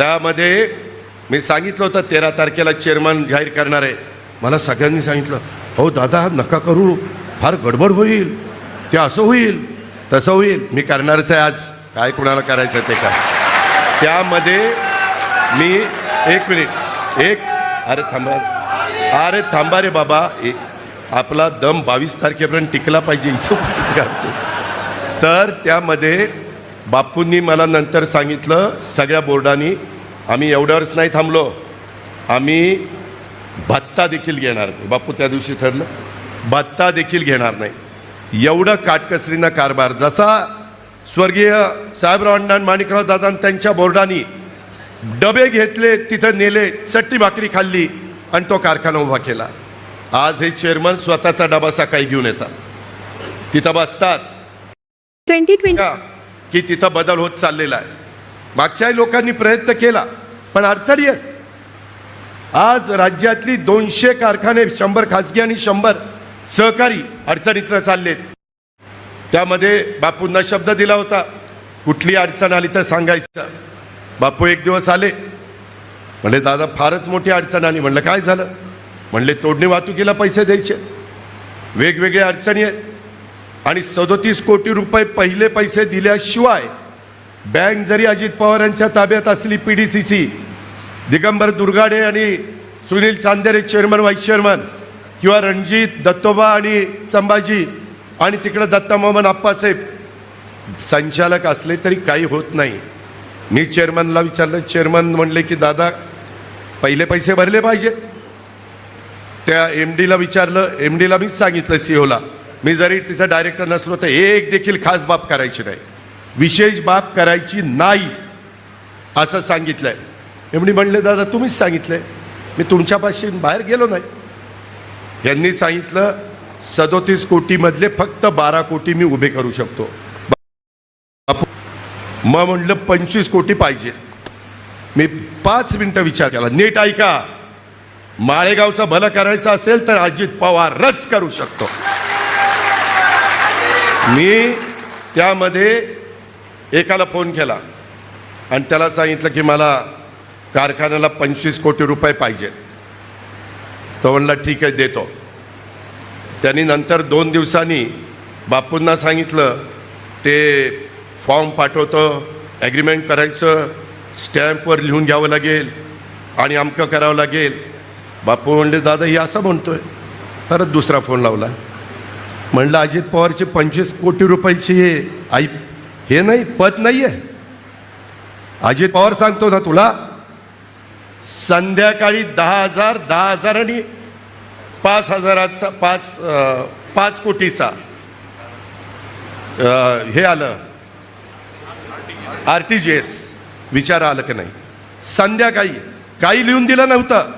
त्यामध्ये मी सांगितलं होतं तेरा तारखेला चेअरमन जाहीर करणार आहे. मला सगळ्यांनी सांगितलं हो दादा नका करू. फार गडबड होईल. ते असं होईल तसं होईल. मी करणारच आहे आज. काय कुणाला करायचं ते काय? त्यामध्ये मी एक मिनिट एक अरे थांबा. अरे थांबा रे बाबा. एक आपला दम बावीस तारखेपर्यंत टिकला पाहिजे. इथं तर त्यामध्ये बापूंनी मला नंतर सांगितलं सगळ्या बोर्डांनी आम्ही एवढ्यावरच नाही थांबलो. आम्ही भत्ता देखील घेणार नाही. बापू त्या दिवशी ठरलं भत्ता देखील घेणार नाही. एवढं काटकसरीनं कारभार जसा स्वर्गीय साहेबराव अण्णा माणिकराव दादा त्यांच्या बोर्डानी डबे घेतले तिथं नेले चट्टी भाकरी खाल्ली आणि तो कारखाना उभा केला. आज हे चेअरमन स्वतःचा डबा सकाळी घेऊन येतात. तिथं बसतात. ट्वेंटी ट्वेंटी की तिथं बदल होत चाललेला आहे. मागच्याही लोकांनी प्रयत्न केला पण अडचणी आहेत. आज राज्यातली दोनशे कारखाने शंभर खासगी आणि शंभर सहकारी अडचणीत चाललेत. त्यामध्ये बापूंना शब्द दिला होता कुठली अडचण आली तर सांगायचं. बापू एक दिवस आले म्हणले दादा फारच मोठी अडचण आली. म्हणलं काय झालं? म्हणले तोडणी वाहतुकीला पैसे द्यायचे. वेगवेगळ्या अडचणी आहेत. आणि सदोतीस कोटी रुपये पहिले पैसे दिल्याशिवाय बँक जरी अजित पवारांच्या ताब्यात असली P D C C Digambar Durgade आणि Sunil Chandere chairman vice chairman किंवा रणजित दत्तोबा आणि संभाजी आणि तिकडं दत्ता मोहन आप्पासाहेब संचालक असले तरी काही होत नाही. मी चेअरमनला विचारलं चेअरमन म्हणले की दादा पहिले पैसे भरले पाहिजे त्या एम डीला विचारलं एम डीला मीच सांगितलं सीओला मी जरी तिचा डायरेक्टर नसलो तर एक देखील खास बाब करायची नाही. विशेष बाब करायची नाही असं सांगितलंय. एमणी म्हणले दादा तुम्हीच सांगितलंय. मी तुमच्यापाशी बाहेर गेलो नाही. यांनी सांगितलं सदोतीस कोटीमधले फक्त बारा कोटी मी उभे करू शकतो. मग म्हणलं पंचवीस कोटी पाहिजे. मी पाच मिनिटं विचार केला नीट ऐका. माळेगावचं भलं करायचं असेल तर अजित पवारच करू शकतो. मी त्यामध्ये एकाला फोन केला आणि त्याला सांगितलं की मला कारखान्याला पंचवीस कोटी रुपये पाहिजेत तो म्हणला ठीक आहे देतो. त्यांनी नंतर दोन दिवसांनी बापूंना सांगितलं ते फॉर्म पाठवतो ॲग्रीमेंट करायचं स्टॅम्पवर लिहून घ्यावं लागेल आणि अमकं करावं लागेल. बापू म्हणले दादा ही असं म्हणतो आहे परत दुसरा फोन लावला. म्हणलं अजित पवारचे पंचवीस कोटी रुपयाची हे आई हे नाही पद नाही आहे अजित पवार सांगतो ना तुला संध्याकाळी दहा हजार दहा हजार आणि पाच हजाराचा पाच पाच कोटीचा. हे आलं. R T G S. विचार आलं की नाही. संध्याकाळी काही लिहून दिलं नव्हतं.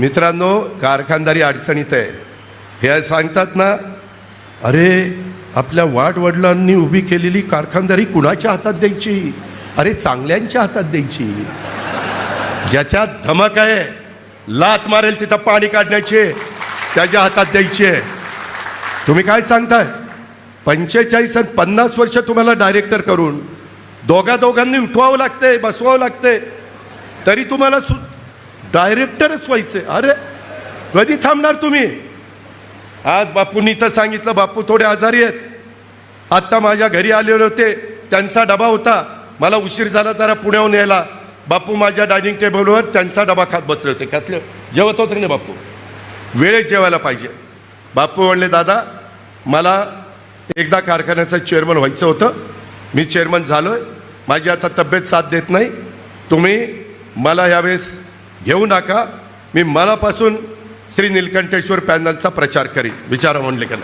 मित्रांनो कारखानदारी अडचणीत आहे. हे सांगतात ना अरे आपल्या वाडवडिलांनी उभी केलेली कारखानदारी कुणाच्या हातात द्यायची? अरे चांगल्यांच्या हातात द्यायची. ज्याच्यात धमक आहे लात मारेल तिथं पाणी काढण्याचे त्याच्या हातात द्यायचे. तुम्ही काय सांगताय? पंचेचाळीस आणि पन्नास वर्ष तुम्हाला डायरेक्टर करून दोघा दोघांनी उठवावं लागते बसवावं लागते तरी तुम्हाला सु डायरेक्टरच व्हायचे अरे कधी थांबणार तुम्ही? आज बापूंनी तर सांगितलं बापू थोडे आजारी आहेत. आत्ता माझ्या घरी आलेले होते त्यांचा डबा होता. मला उशीर झाला जरा पुण्याहून यायला. बापू माझ्या डायनिंग टेबलवर त्यांचा डबा खात बसले होते. त्यातलं जेवत होते ना बापू? वेळेत जेवायला पाहिजे. बापू म्हणले दादा मला एकदा कारखान्याचं चेअरमन व्हायचं होतं. मी चेअरमन झालो आहे माझी आता तब्येत साथ देत नाही. तुम्ही मला यावेळेस घेऊ नका. मी मनापासून श्री निलकंठेश्वर पॅनलचा प्रचार करी. विचारा म्हणले का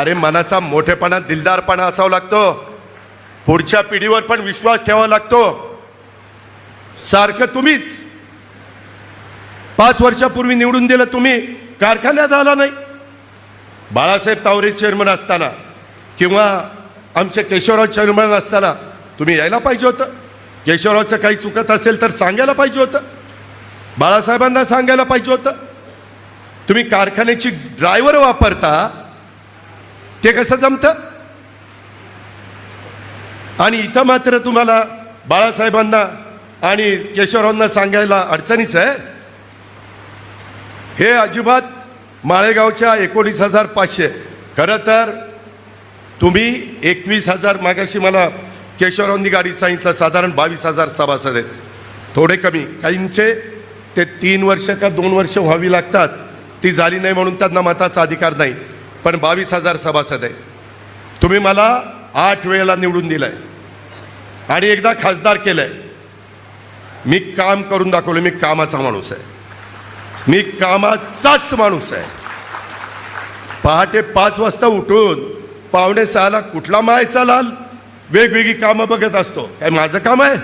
अरे मनाचा मोठेपणा दिलदारपणा असावा लागतो. पुढच्या पिढीवर पण विश्वास ठेवावा लागतो. सारखं तुम्हीच. पाच वर्षापूर्वी निवडून दिलं तुम्ही कारखान्यात आला नाही. बाळासाहेब तावरे चेअरमन असताना किंवा आमचे केशवराव चेअरमन असताना तुम्ही यायला पाहिजे होतं. केशवरावचं काही चुकत असेल तर सांगायला पाहिजे होतं. बाळासाहेबांना सांगायला पाहिजे होतं. तुम्ही कारखान्याची ड्रायव्हर वापरता ते कसं जमतं? आणि इथं मात्र तुम्हाला बाळासाहेबांना आणि केशवरावांना सांगायला अडचणीच आहे. हे अजिबात माळेगावच्या एकोणीस हजार पाचशे. खरं तर तुम्ही एकवीस हजार मागाशी मला केशवरावांनी गाडी सांगितलं साधारण बावीस हजार सभासद आहेत. थोडे कमी. काहींचे ते तीन वर्ष का दोन वर्ष व्हावी लागतात ती झाली नाही म्हणून त्यांना मताचा अधिकार नाही. पण बावीस हजार सभासद आहेत. तुम्ही मला आठ वेळेला निवडून दिलंय. आणि एकदा खासदार केलंय. मी काम करून दाखवलं मी कामाचा माणूस आहे. मी कामाचाच माणूस आहे. पहाटे पाच वाजता उठून पावणे सहाला कुठला मायचा लाल? वेगवेगळी कामं बघत असतो. काय माझं काम आहे?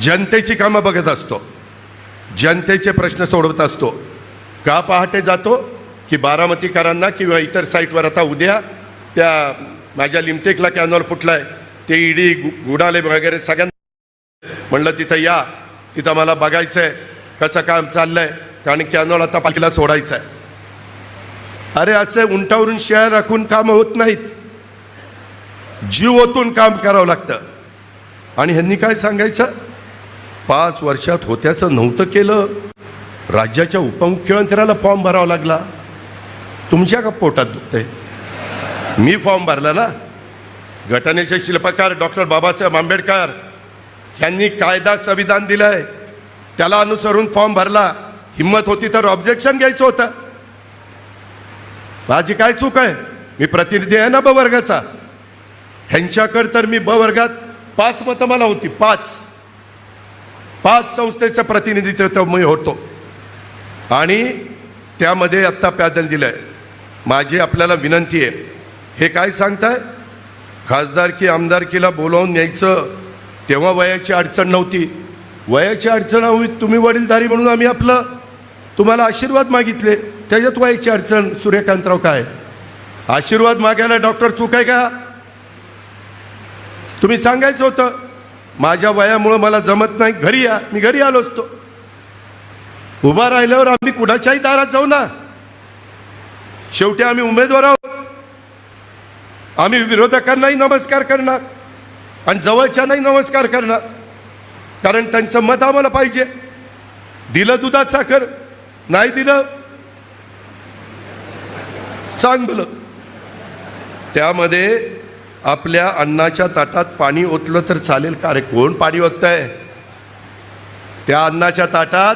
जनतेची कामं बघत असतो. जनतेचे प्रश्न सोडवत असतो. का पहाटे जातो? की बारामतीकरांना किंवा इतर साईटवर आता उद्या त्या माझ्या लिमटेकला कॅनॉल आहे ते इडी गु- गुडाले वगैरे सगळ्यांना म्हणलं तिथं या तिथं मला बघायचं आहे कसं काम चाललं आहे कारण कॅनॉल आता पाठीला सोडायचं आहे अरे असे उंटावरून शेळ्या राखून कामं होत नाहीत. जीव ओतून काम करावं लागतं. आणि ह्यांनी काय सांगायचं? पाच वर्षात होत्याचं नव्हतं केलं. राज्याच्या उपमुख्यमंत्र्याला फॉर्म भरावा लागला. तुमच्या का पोटात दुखतंय? मी फॉर्म भरला ना? घटनेचे शिल्पकार डॉक्टर बाबासाहेब आंबेडकर यांनी कायदा संविधान दिलंय. त्याला अनुसरून फॉर्म भरला. हिंमत होती तर ऑब्जेक्शन घ्यायचं होतं. माझी काय चूक आहे? मी प्रतिनिधी आहे ना ब वर्गाचा ह्यांच्याकडे तर मी ब वर्गात पाच मतं मला होती पाच. पाच संस्थेचं प्रतिनिधित्व मी होतो. आणि त्यामध्ये आत्ता पॅदल दिलं आहे माझी आपल्याला विनंती आहे. हे काय सांगताय? खासदारकी आमदारकीला बोलावून न्यायचं? तेव्हा वयाची अडचण नव्हती. वयाची अडचण हवी तुम्ही वडीलधारी म्हणून आम्ही आपलं तुम्हाला आशीर्वाद मागितले. त्याच्यात वयाची अडचण सूर्यकांतराव काय? आशीर्वाद मागायला डॉक्टर चूक आहे का? तुम्ही सांगायचं होतं. माझ्या वयामुळं मला जमत नाही. घरी या. मी घरी आलो असतो. उभा राहिल्यावर आम्ही कुणाच्याही दारात जाऊ ना. शेवटी आम्ही उमेदवार आहोत. आम्ही विरोधकांनाही नमस्कार करणार आणि जवळच्यांनाही नमस्कार करणार. कारण त्यांचं मत आम्हाला पाहिजे. दिलं दुधात साखर नाही दिलं चांगलं. त्यामध्ये आपल्या अन्नाच्या ताटात पाणी ओतलं तर चालेल का? रे कोण पाणी ओततंय? त्या अन्नाच्या ताटात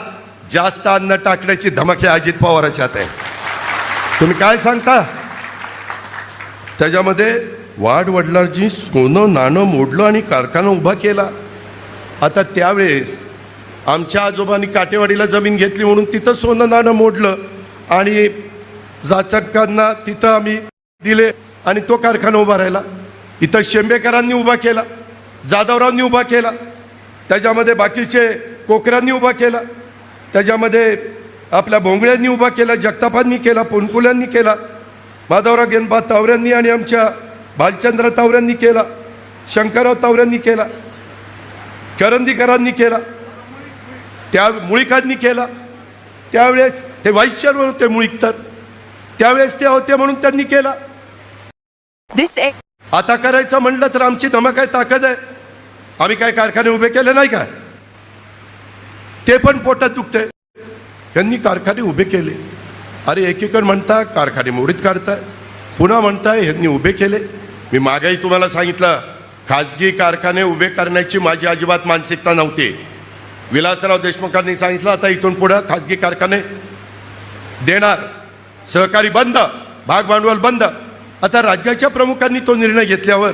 जास्त अन्न टाकण्याची धमक आहे अजित पवाराच्यात आहे. तुम्ही काय सांगता? त्याच्यामध्ये वाढ वडिलांची सोनं नाणं मोडलं आणि कारखाना उभा केला. आता त्यावेळेस आमच्या आजोबांनी काटेवाडीला जमीन घेतली म्हणून तिथं सोनं नाणं मोडलं आणि जाचकांना तिथं आम्ही दिले आणि तो कारखाना उभा राहिला. इथं शेंबेकरांनी उभा केला जाधवरावांनी उभा केला त्याच्यामध्ये बाकीचे कोकरांनी उभा केला त्याच्यामध्ये आपल्या भोंगळ्यांनी उभा केला जगतापांनी केला पोनकुल्यांनी केला माधवराव गेनबा तावऱ्यांनी आणि आमच्या भालचंद्र तावऱ्यांनी केला शंकरराव तावऱ्यांनी केला करंदीकरांनी केला त्या मुळीकांनी केला त्यावेळेस ते व्हाईस चेअरमन होते मुळीक तर त्यावेळेस ते होते म्हणून त्यांनी केला. दिस आता करायचं म्हणलं तर आमची धमक आहे ताकद आहे. आम्ही काय कारखाने उभे केले नाही काय ते पण पोटात दुखते यांनी कारखाने उभे केले. अरे एकीकडे म्हणता कारखाने मोडीत काढताय. पुन्हा म्हणताय यांनी उभे केले. मी मागेही तुम्हाला सांगितलं खाजगी कारखाने उभे करण्याची माझी अजिबात मानसिकता नव्हती. विलासराव देशमुखांनी सांगितलं आता इथून पुढं खाजगी कारखाने देणार. सहकारी बंद भाग भांडवल बंद. आता राज्याच्या प्रमुखांनी तो निर्णय घेतल्यावर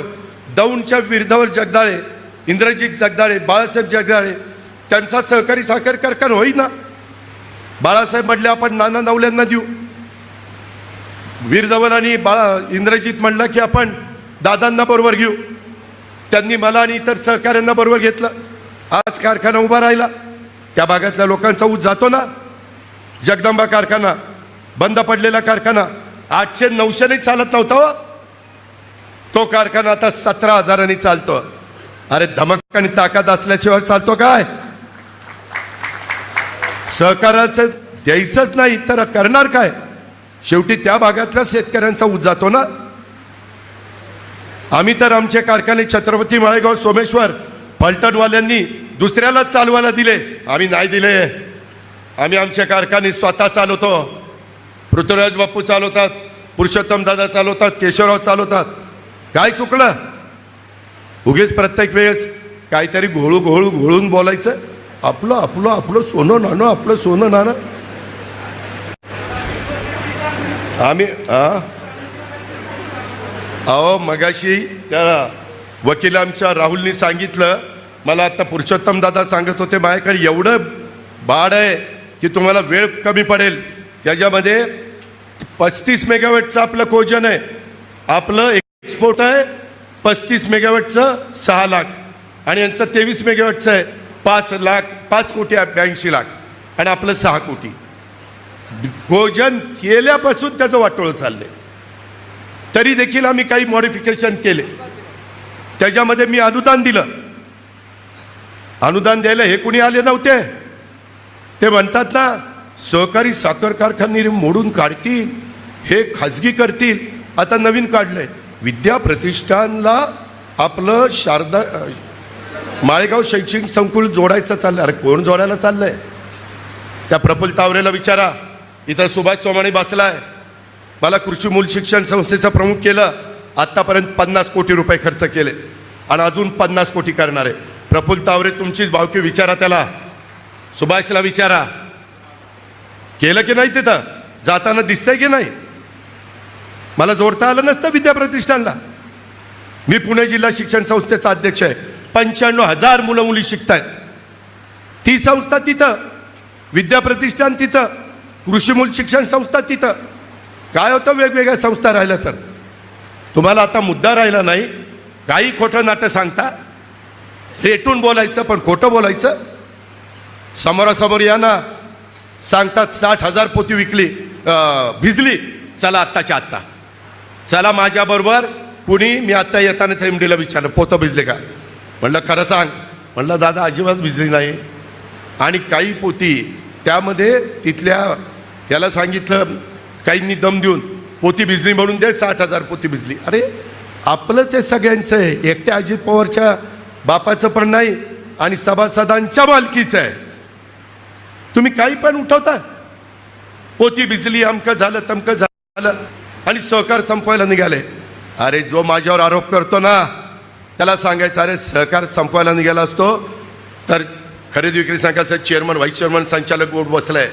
दौंडच्या विरुद्धावर जगदाळे इंद्रजित जगदाळे बाळासाहेब जगदाळे त्यांचा सहकारी साखर कारखाना होईना. बाळासाहेब म्हटले आपण नाना नवल्यांना देऊ. वीरधवल आणि बाळा इंद्रजित म्हणलं की आपण दादांना बरोबर घेऊ. त्यांनी मला आणि इतर सहकाऱ्यांना बरोबर घेतलं. आज कारखाना उभा राहिला. त्या भागातल्या लोकांचा ऊस जातो ना. जगदंबा कारखाना बंद पडलेला कारखाना आठशे नऊशेने चालत नव्हतं. तो कारखाना आता सतरा हजारांनी चालतो. अरे धमक आणि ताकद असल्याशिवाय चालतो काय? सहकाराचं द्यायचंच नाही तर करणार काय? शेवटी त्या भागातल्या शेतकऱ्यांचा ऊस जातो ना? आम्ही तर आमचे कारखाने छत्रपती माळेगाव सोमेश्वर फलटणवाल्यांनी दुसऱ्यालाच चालवायला दिले. आम्ही नाही दिले. आम्ही आमच्या कारखाने स्वतः चालवतो. पृथ्वीराज बापू चालवतात पुरुषोत्तम दादा चालवतात केशवराव चालवतात. काय चुकलं? उगीच प्रत्येक वेळेस काहीतरी घोळू घोळू घोळून बोलायचं. आपलं आपलं आपलं सोनं नाणं आपलं सोनं नाणं. आम्ही अहो मगाशी त्या वकील आमच्या राहुलनी सांगितलं. मला आता पुरुषोत्तम दादा सांगत होते माझ्याकडे एवढं बाड आहे की तुम्हाला वेळ कमी पडेल. त्याच्यामध्ये पस्तीस मेगावॅटचं आपलं कोजन आहे. आपलं एक्सपोर्ट आहे पस्तीस मेगावॅटचं सहा लाख. आणि यांचं तेवीस मेगावॅटचं आहे पाच लाख पाच कोटी ब्याऐंशी लाख. आणि आपलं सहा कोटी. भोजन केल्यापासून त्याचं वाटोळं चाललंय. तरी देखील आम्ही काही मॉडिफिकेशन केले. त्याच्यामध्ये मी अनुदान दिलं. अनुदान द्यायला हे कुणी आले नव्हते. ते म्हणतात ना सहकारी साखर कारखाने मोडून काढतील हे खाजगी करतील. आता नवीन काढलंय. विद्या प्रतिष्ठानला आपलं शारदा माळेगाव शैक्षणिक संकुल जोडायचं चाललं अरे कोण जोडायला चाललंय? त्या प्रफुल तावरेला विचारा. इथं सुभाष चव्हाणे बसलाय. मला कृषी मूल शिक्षण संस्थेचं प्रमुख केलं. आत्तापर्यंत पन्नास कोटी रुपये खर्च केले. आणि अजून पन्नास कोटी करणार. आहे प्रफुल्ल तावरे तुमचीच भावकी विचारा त्याला. सुभाषला विचारा. केलं की नाही तिथं? जाताना दिसतंय की नाही? मला जोडता आलं नसतं विद्याप्रतिष्ठानला मी पुणे जिल्हा शिक्षण संस्थेचा अध्यक्ष आहे. पंच्याण्णव हजार मुलं मुली शिकत आहेत ती संस्था तिथं विद्याप्रतिष्ठान तिथं कृषीमूल शिक्षण संस्था तिथं. काय होतं वेगवेगळ्या संस्था राहिल्या तर? तुम्हाला आता मुद्दा राहिला नाही. काही खोटं नाटं सांगता. रेटून बोलायचं पण खोटं बोलायचं. समोरासमोर या ना. सांगतात साठ हजार पोती विकली भिजली. चला आत्ताच्या आत्ता. चला माझ्याबरोबर कुणी? मी आत्ता येतानाच एम डीला विचारलं पोतं भिजले का? म्हणलं खरं सांग. म्हणलं दादा अजिबात भिजली नाही. आणि काही पोती त्यामध्ये तिथल्या याला सांगितलं काहींनी दम देऊन पोती भिजली म्हणून दे साठ हजार पोती भिजली. अरे आपलं ते सगळ्यांचं आहे. एकट्या अजित पवारच्या बापाचं पण नाही आणि सभासदांच्या मालकीचं आहे. तुम्ही काही पण उठवता. पोती भिजली अमकं झालं तमकं झालं आणि सहकार संपवायला निघाले. अरे जो माझ्यावर आरोप करतो ना त्याला सांगायचं अरे सहकार संपवायला निघाला असतो तर खरेदी विक्री संघाचा चेअरमन व्हाईस चेअरमन संचालक बोर्ड बसलाय.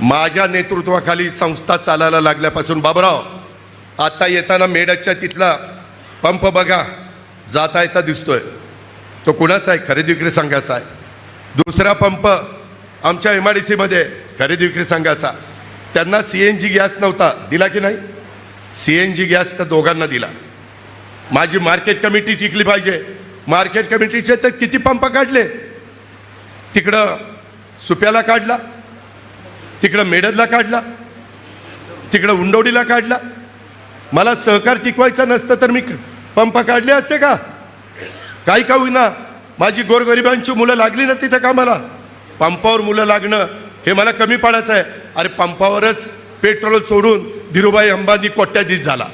माझ्या नेतृत्वाखाली संस्था चालायला लागल्यापासून बाबराव आता येताना मेडकच्या तिथला पंप बघा जाता येता दिसतोय. तो कुणाचा आहे? खरेदी विक्री संघाचा आहे. दुसरा पंप आमच्या एम आय डी सीमध्ये खरेदी विक्री संघाचा. त्यांना सी एन जी गॅस नव्हता. दिला की नाही? सी एन जी गॅस तर दोघांना दिला. माझी मार्केट कमिटी टिकली पाहिजे. मार्केट कमिटीचे तर किती पंप काढले? तिकडं सुप्याला काढला. तिकडं मेडदला काढला. तिकडं उंडवडीला काढला. मला सहकार टिकवायचा नसतं तर मी पंप काढले असते का? काही का होईना. माझी गोरगरिबांची मुलं लागली ना तिथं कामाला. पंपावर मुलं लागणं हे मला कमी पडायचं आहे. अरे पंपावरच पेट्रोल सोडून धीरूभाई अंबानी कोट्याधीश झाला.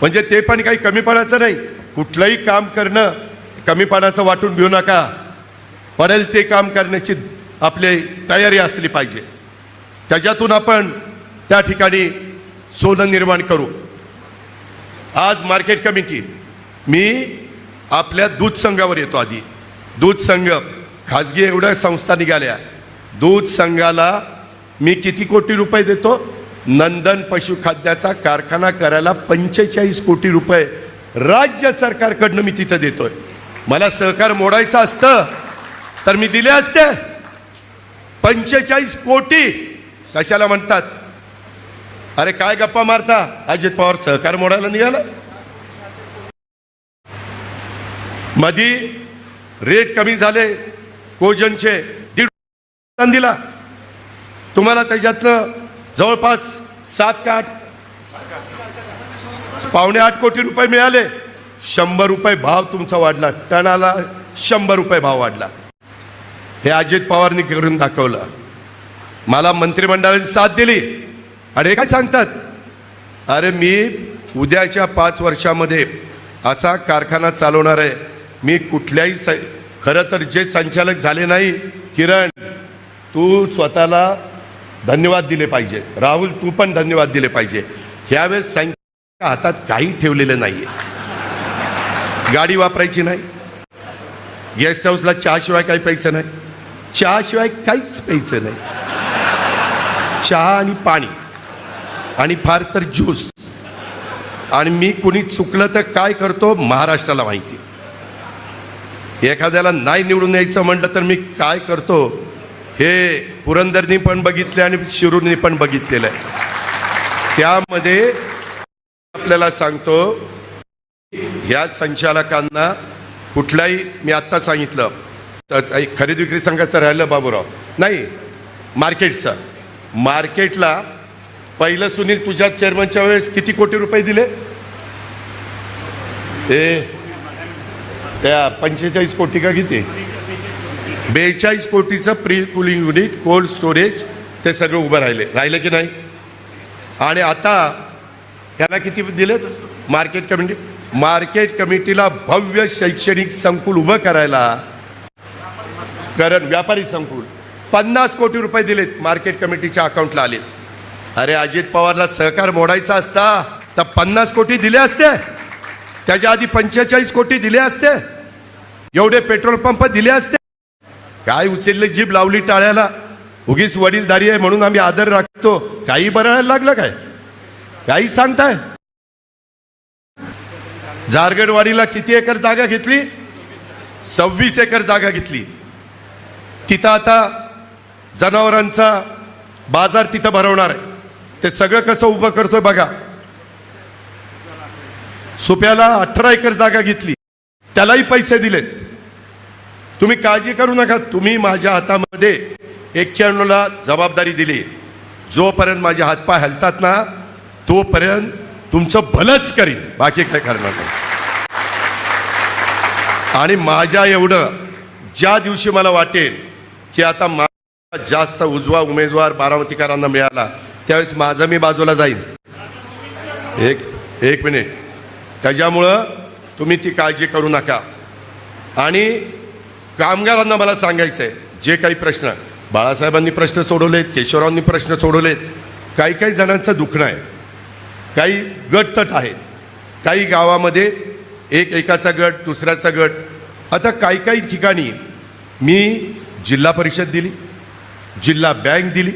म्हणजे ते पण काही कमी पडायचं नाही. कुठलंही काम करणं कमीपणाचं वाटून घेऊ नका. पडेल ते काम करण्याची आपली तयारी असली पाहिजे. त्याच्यातून आपण त्या ठिकाणी सोनं निर्माण करू. आज मार्केट कमिटी मी आपल्या दूध संघावर येतो आधी. दूध संघ खाजगी एवढ्या संस्था निघाल्या. दूध संघाला मी किती कोटी रुपये देतो? नंदन पशुखाद्याचा कारखाना करायला पंचेचाळीस कोटी रुपये राज्य सरकारकडनं मी तिथं देतोय. मला सहकार मोडायचं असतं तर मी दिले असते. पंचेचाळीस कोटी कशाला म्हणतात? अरे काय गप्पा मारता? अजित पवार सहकार मोडायला निघाला. मधी रेट कमी झाले. कोजनचे दीड अनुदान दिला. तुम्हाला त्याच्यातनं जवळपास सात का आठ पावणे आठ कोटी रुपये मिळाले. शंभर रुपये भाव तुमचा वाढला. टनाला शंभर रुपये भाव वाढला. हे अजित पवारनी करून दाखवलं. मला मंत्रिमंडळाने साथ दिली. आणि काय सांगतात? अरे मी उद्याच्या पाच वर्षामध्ये असा कारखाना चालवणार आहे. मी कुठल्याही स खरं तर जे संचालक झाले नाही किरण तू स्वतःला धन्यवाद दिले पाहिजे. राहुल तू पण धन्यवाद दिले पाहिजे. ह्यावेळेस संख्या हातात काही ठेवलेलं नाही आहे गाडी वापरायची नाही. गेस्ट हाऊसला चहाशिवाय काही प्यायचं नाही. चहाशिवाय काहीच प्यायचं नाही. चहा आणि पाणी. आणि फार तर ज्यूस. आणि मी कुणी चुकलं तर काय करतो महाराष्ट्राला माहिती. एखाद्याला नाही निवडून यायचं म्हटलं तर मी काय करतो? हे पुरंदरनी पण बघितले आणि शिरूरनी पण बघितलेलं आहे. त्यामध्ये आपल्याला सांगतो ह्या संचालकांना कुठलाही मी आत्ता सांगितलं तर खरेदी विक्री संघाचं राहिलं बाबूराव? नाही मार्केटचं. मार्केटला पहिलं सुनील तुझ्या चेअरमनच्या वेळेस किती कोटी रुपये दिले? ते त्या पंचेचाळीस कोटी का किती? बेचाळीस कोटीचं pre cooling unit cold storage ते सगळं उभं राहिले. राहिलं की नाही? आणि आता ह्याला किती दिलेत? मार्केट कमिटी मार्केट कमिटीला भव्य शैक्षणिक संकुल उभं करायला कारण व्यापारी संकुल. पन्नास कोटी रुपये दिलेत मार्केट कमिटीच्या अकाउंटला आले अरे अजित पवारला सहकार मोडायचा असता तर पन्नास कोटी दिले असते. त्याच्या आधी पंचेचाळीस कोटी दिले असते. एवढे पेट्रोल पंप दिले असते. काय उचलले जीभ लावली टाळ्याला. उगीच वडीलधारी आहे म्हणून आम्ही आदर राखतो. काही बरायला लागलं काय? काही सांगताय? झारगडवाडीला किती एकर जागा घेतली? सव्वीस एकर जागा घेतली. तिथं आता जनावरांचा बाजार तिथं भरवणार आहे. ते सगळं कसं उभं करतोय बघा. सुप्याला अठरा एकर जागा घेतली. त्यालाही पैसे दिलेत. तुम्ही काळजी करू नका. तुम्ही माझ्या हातामध्ये एक्क्याण्णवला जबाबदारी दिली. जोपर्यंत माझे हातपाय हलतात ना तोपर्यंत तुमचं भलंच करीन. बाकी काय करणार नाही. आणि माझ्या एवढं ज्या दिवशी मला वाटेल की आता माझा जास्त उजवा उमेदवार बारामतीकरांना मिळाला त्यावेळेस माझं मी बाजूला जाईन. एक एक मिनिट. त्याच्यामुळं तुम्ही ती काळजी करू नका. आणि कामगारांना मला सांगायचं आहे जे काही प्रश्न बाळासाहेबांनी प्रश्न सोडवलेत केशवरावांनी प्रश्न सोडवलेत काही काही जणांचं दुखणं आहे. काही गटतट आहेत. काही गावामध्ये एक एकाचा गट दुसऱ्याचा गट. आता काही काही ठिकाणी मी जिल्हा परिषद दिली जिल्हा बँक दिली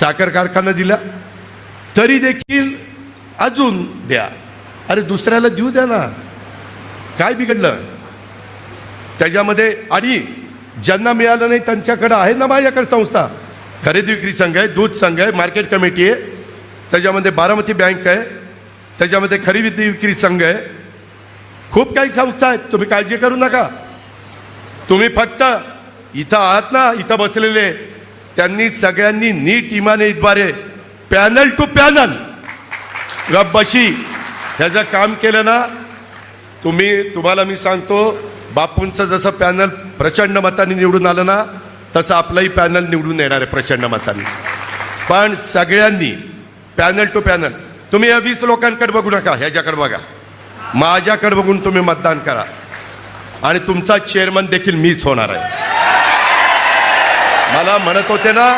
साखर कारखाना दिला तरी देखील अजून द्या. अरे दुसऱ्याला देऊ द्या ना. काय बिघडलं? त्याच्यामध्ये आणि ज्यांना मिळालं नाही त्यांच्याकडं आहे ना माझ्याकडे संस्था? खरेदी विक्री संघ आहे दूध संघ आहे मार्केट कमिटी आहे. त्याच्यामध्ये बारामती बँक आहे. त्याच्यामध्ये खरेदी विक्री संघ आहे. खूप काही संस्था आहेत. तुम्ही काळजी करू नका. तुम्ही फक्त इथं आहात ना इथं बसलेले. त्यांनी सगळ्यांनी नीट इमानीद्वारे पॅनल टू पॅनल. गब्बशी ह्याचं काम केलं ना तुम्ही तुम्हाला मी सांगतो बापूंचं जसं पॅनल प्रचंड मताने निवडून आलं ना तसं आपलंही पॅनल निवडून येणार आहे प्रचंड मताने. पण सगळ्यांनी पॅनल टू पॅनल तुम्ही या वीस लोकांकडे बघू नका ह्याच्याकडे बघा. माझ्याकडे बघून तुम्ही मतदान करा. आणि तुमचा चेअरमन देखील मीच होणार आहे. मला म्हणत होते ना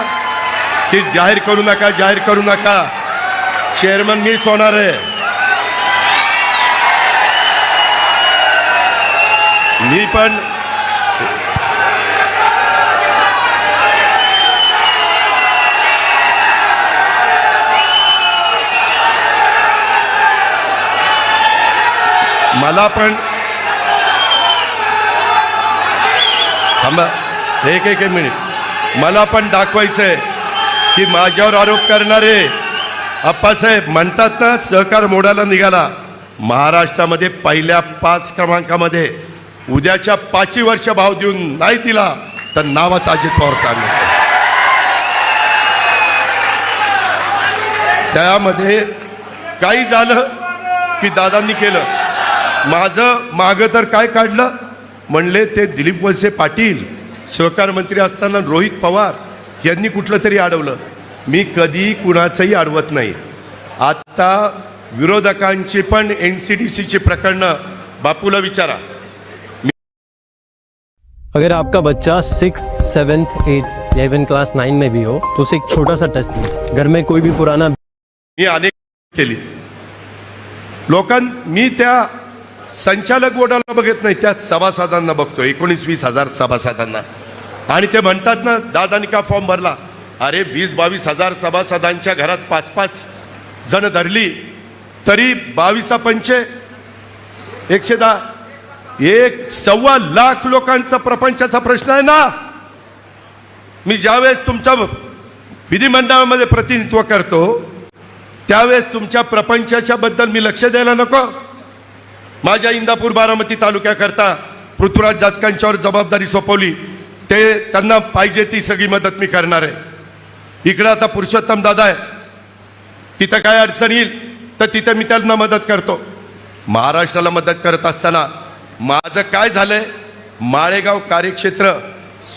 की जाहीर करू नका जाहीर करू नका. चेअरमन मीच होणार आहे. मी पण मला पण. थांबा. एक एक मिनिट. मला पण दाखवायचंय की माझ्यावर आरोप करणारे अप्पासाहेब म्हणतात ना सहकार मोडायला निघाला. महाराष्ट्रामध्ये पहिल्या पाच क्रमांकामध्ये उद्याच्या पाचवी वर्ष भाव देऊन नाही दिला तर नावाचा अजित पवार सांगणार त्यामध्ये काही झालं की दादांनी केलं. माझं मागं तर काय काढलं? म्हणले ते दिलीप वळसे पाटील सहकार मंत्री असताना रोहित पवार यांनी कुठलं तरी अडवलं. मी कधी कुणाचंही अडवत नाही. आत्ता विरोधकांची पण एन सी डी सीची प्रकरणं बापूला विचारा. अगर आपका बच्चा six seventh eighth eleven class nine में भी हो तो उसे एक छोटा सा टेस्ट घर में कोई भी पुराना मी अनेक केली लोकां मी त्या संचालक बोर्डाला बघत नाही त्या सभासदांना बघतो एकोणीस वीस हजार सभासदांना. आणि ते म्हणतात ना दादानी का फॉर्म भरला? अरे वीस बावीस हजार सभासदांच्या घरात पाच पाच जण धरली तरी बावीसा पंचे एकशे दहा. एक सव्वा लाख लोकांचा प्रपंचाचा प्रश्न आहे ना. मी ज्यावेळेस तुमच्या विधिमंडळामध्ये प्रतिनिधित्व करतो त्यावेळेस तुमच्या प्रपंचाच्या बद्दल मी लक्ष द्यायला नको. माझ्या इंदापूर बारामती तालुक्याकरता पृथ्वीराज जाचकांच्यावर जबाबदारी सोपवली ते त्यांना पाहिजे ती सगळी मदत मी करणार आहे. इकडं आता पुरुषोत्तम दादा आहे. तिथं काय अडचण येईल तर तिथं मी त्यांना मदत करतो. महाराष्ट्राला मदत करत असताना माझं काय झालंय? माळेगाव कार्यक्षेत्र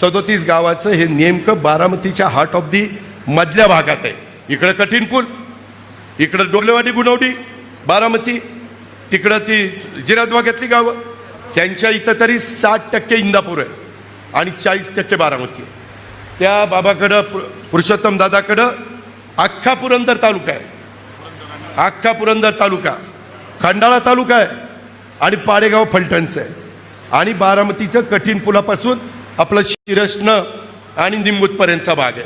सदोतीस गावाचं हे नेमकं बारामतीच्या हार्ट ऑफ दी मधल्या भागात आहे. इकडं कठीण पूल इकडं डोलेवाडी गुणवडी बारामती तिकडं ती जिरात घेतली गावं. त्यांच्या इथं तरी साठ टक्के इंदापूर आहे आणि चाळीस टक्के बारामती आहे. त्या बाबाकडं पु- पुरुषोत्तम दादाकडं अख्खा पुरंदर तालुका आहे. अख्खा पुरंदर तालुका. खंडाळा तालुका आहे. आणि पाडेगाव फलटणचं आहे. आणि बारामतीचं कठीण पुलापासून आपलं शिरसनं आणि निंबूतपर्यंतचा भाग आहे.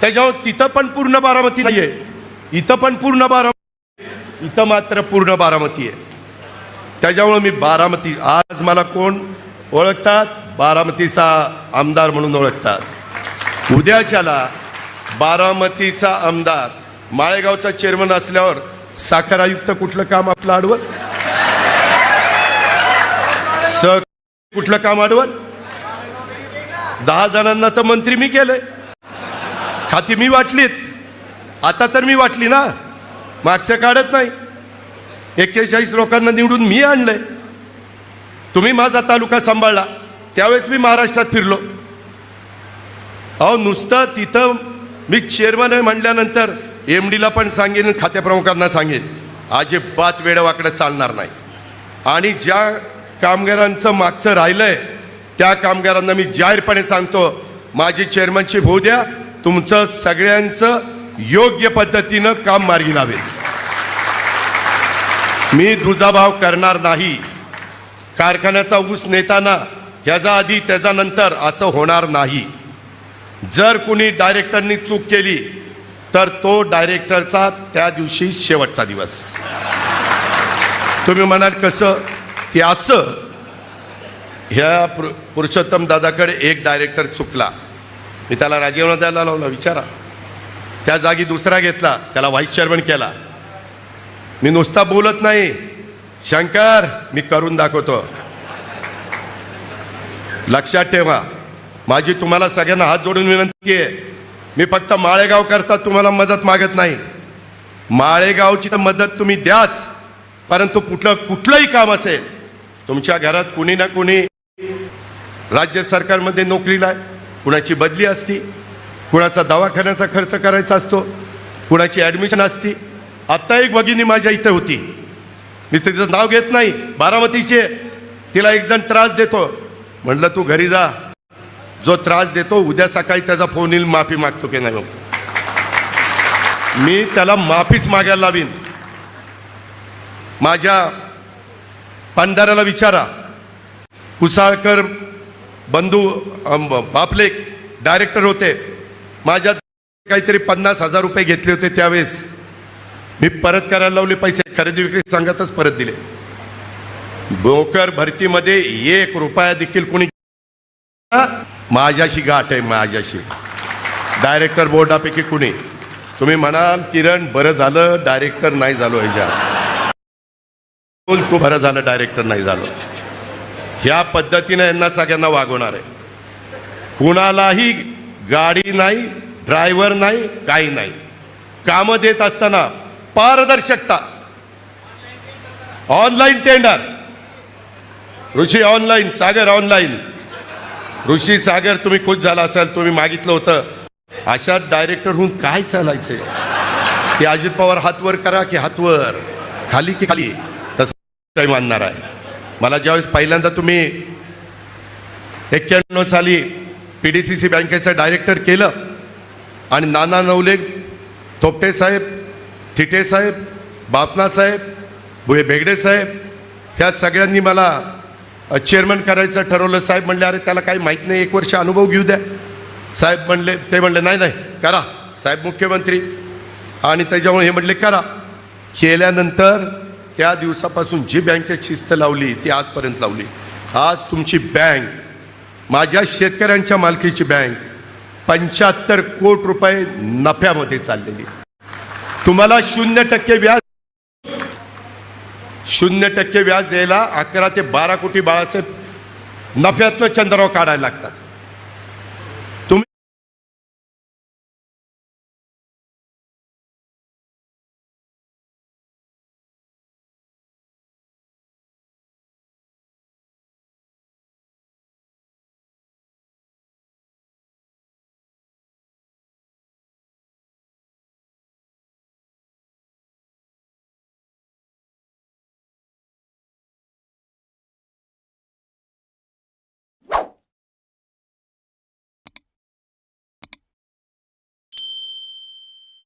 त्याच्यावर तिथं पण पूर्ण बारामती नाही आहे इथं पण पूर्ण बारामती इथं मात्र पूर्ण बारामती आहे. त्याच्यामुळं मी बारामती आज मला कोण ओळखतात? बारामतीचा आमदार म्हणून ओळखतात. उद्याच्याला बारामतीचा आमदार माळेगावचा चेअरमन असल्यावर साखर आयुक्त कुठलं काम आपलं आडवं? कुठलं काम आडवं दहा जणांना तर मंत्री मी केलंय. खाती मी वाटलीत. आता तर मी वाटली ना. मागचं काढत नाही. एक्केचाळीस लोकांना निवडून मी आणलंय. तुम्ही माझा तालुका सांभाळला. त्यावेळेस मी महाराष्ट्रात फिरलो. अहो नुसतं तिथं मी चेअरमन आहे म्हणल्यानंतर एम डीला पण सांगेन खात्याप्रमुखांना सांगेन. अजिबात वेळवाकडं चालणार नाही. आणि ज्या कामगारांचं मागचं राहिलंय त्या कामगारांना मी जाहीरपणे सांगतो माझी चेअरमनशिप होऊ द्या तुमचं सगळ्यांचं योग्य पद्धतीनं काम मार्गी लावेल. मी दुजाभाव करणार नाही. कारखान्याचा ऊस नेताना ह्याचा आधी त्याचा नंतर असं होणार नाही. जर कुणी डायरेक्टरनी चूक केली तर तो डायरेक्टरचा त्या दिवशी शेवटचा दिवस. तुम्ही म्हणाल कसं? ते असं ह्या पुर पुरुषोत्तम दादाकडे एक डायरेक्टर चुकला. मी त्याला राजीनामा द्यायला लावला विचारा. त्या जागी दुसरा घेतला त्याला व्हाईस चेअरमन केला. मी नुसता बोलत नाही. शंकर मी करून दाखवतो. लक्षात ठेवा. माझी तुम्हाला सगळ्यांना हात जोडून विनंती आहे. मी फक्त माळेगाव करता तुम्हाला मदत मागत नाही. माळेगावची तर मदत तुम्ही द्याच. परंतु कुठलं कुठलंही काम असेल तुमच्या घरात कुणी ना कुणी राज्य सरकारमध्ये नोकरीला आहे. कुणाची बदली असती कुणाचा दवाखान्याचा खर्च करायचा असतो कुणाची ॲडमिशन असती. आत्ता एक भगिनी माझ्या इथे होती. मी तिचं नाव घेत नाही बारामतीचे तिला एक जण त्रास देतो. म्हटलं तू घरी जा. जो त्रास देतो उद्या सकाळी त्याचा फोन येईल माफी मागतो की नाही हो? मी त्याला माफीच मागायला लावीन. माझ्या पंढऱ्याला विचारा. कुसाळकर बंधू बापलेक बापले डायरेक्टर होते. माझ्या काहीतरी पन्नास हजार रुपये घेतले होते त्यावेळेस. मी परत करायला लावले पैसे. खरेदी विक्री सांगतच परत दिले. बोकर भरतीमध्ये एक रुपया देखील कोणी माझ्याशी गाठ आहे माझ्याशी. डायरेक्टर बोर्डापैकी कुणी? तुम्ही म्हणाल किरण बरं झालं. डायरेक्टर नाही झालो ह्याच्या बोल तू बरं झालं डायरेक्टर नाही झालं. ह्या पद्धतीने यांना सगळ्यांना वागवणार आहे. कुणालाही गाडी नाही ड्रायव्हर नाही काही नाही. कामं देत असताना पारदर्शकता. Online tender Rishi online Sagar online Rishi Sagar तुम्ही खुश झाला असाल तुम्ही मागितलं होतं. अशा डायरेक्टर होऊन काय चालायचे ते अजित पवार हातवर करा की हातवर? खाली की खाली? तसं काही मानणार आहे. मला ज्यावेळेस पहिल्यांदा तुम्ही एक्क्याण्णव साली पी डी सी सी बँकेचं डायरेक्टर केलं आणि नाना नवले थोपटे साहेब थिटे साहेब बापना साहेब भुये बेगडे साहेब ह्या सगळ्यांनी मला चेअरमन करायचं ठरवलं. साहेब म्हणले अरे त्याला काही माहीत नाही. एक वर्ष अनुभव घेऊ द्या. साहेब म्हणले ते म्हणले नाही नाही करा. साहेब मुख्यमंत्री. आणि त्याच्यामुळे हे म्हणले करा. केल्यानंतर त्या दिवसापासून जी बँकेत शिस्त लावली ती आजपर्यंत लावली. आज तुमची बँक माझ्या शेतकऱ्यांच्या मालकीची बँक पंच्याहत्तर कोटी रुपये नफ्यामध्ये चाललेली. तुम्हाला शून्य टक्के व्याज शून्य टक्के व्याज द्यायला अकरा ते बारा कोटी बाळासाहेब नफ्यातनं चंद्राव काढायला लागतात.